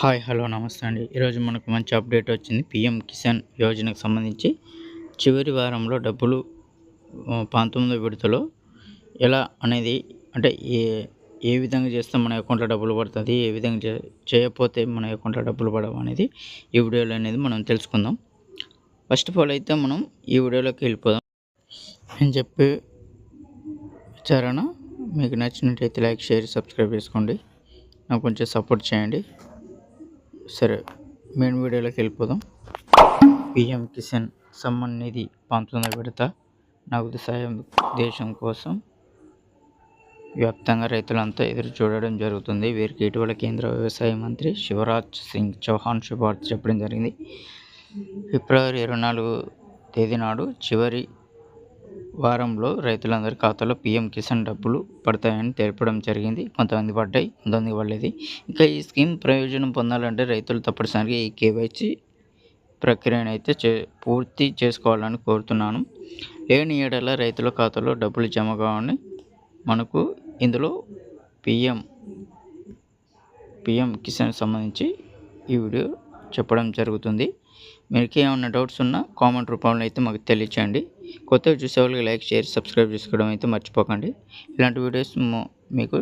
Hi hello నమస్తే అండి. ఈరోజు మనకు మంచి అప్డేట్ వచ్చింది. పిఎం కిసాన్ యోజనకు సంబంధించి చివరి వారంలో డబ్బులు పంతొమ్మిదో విడతలో ఎలా అనేది అంటే ఏ ఏ విధంగా చేస్తే మన అకౌంట్లో డబ్బులు పడుతుంది ఏ విధంగా చేయకపోతే మన అకౌంట్లో డబ్బులు పడవు అనేది ఈ వీడియోలో అనేది మనం తెలుసుకుందాం. ఫస్ట్ ఆఫ్ ఆల్ అయితే మనం ఈ వీడియోలోకి వెళ్ళిపోదాం. నేను చెప్పే విచారణ మీకు నచ్చినట్టయితే లైక్ షేర్ సబ్స్క్రైబ్ చేసుకోండి. నాకు కొంచెం సపోర్ట్ చేయండి. సరే మెయిన్ వీడియోలోకి వెళ్ళిపోదాం. పిఎం కిసాన్ సమ్మాన్ నిధి పంతొమ్మిది విడత నగదు సాయం దేశం కోసం వ్యాప్తంగా రైతులంతా ఎదురు చూడడం జరుగుతుంది. వీరికి ఇటీవల కేంద్ర వ్యవసాయ మంత్రి శివరాజ్ సింగ్ చౌహాన్ శుభార్త చెప్పడం జరిగింది. ఫిబ్రవరి ఇరవై నాలుగు తేదీ నాడు చివరి వారంలో రైతులందరి ఖాతాలో పిఎం కిసాన్ డబ్బులు పడతాయని తెలపడం జరిగింది. కొంతమంది పడ్డాయి కొంతమంది పడలేదు. ఇంకా ఈ స్కీమ్ ప్రయోజనం పొందాలంటే రైతులు తప్పనిసరిగా ఈ కేవైసీ ప్రక్రియను అయితే చే పూర్తి చేసుకోవాలని కోరుతున్నాను. లేని ఏడల రైతుల ఖాతాలో డబ్బులు జమ కావని మనకు ఇందులో పిఎం పిఎం కిసాన్ సంబంధించి ఈ వీడియో చెప్పడం జరుగుతుంది. మీకు ఏమైనా డౌట్స్ ఉన్నా కామెంట్ రూపంలో అయితే మాకు తెలియచేయండి. కొత్తగా చూసే వాళ్ళకి లైక్ షేర్ సబ్స్క్రైబ్ చేసుకోవడం అయితే మర్చిపోకండి. ఇలాంటి వీడియోస్ మీకు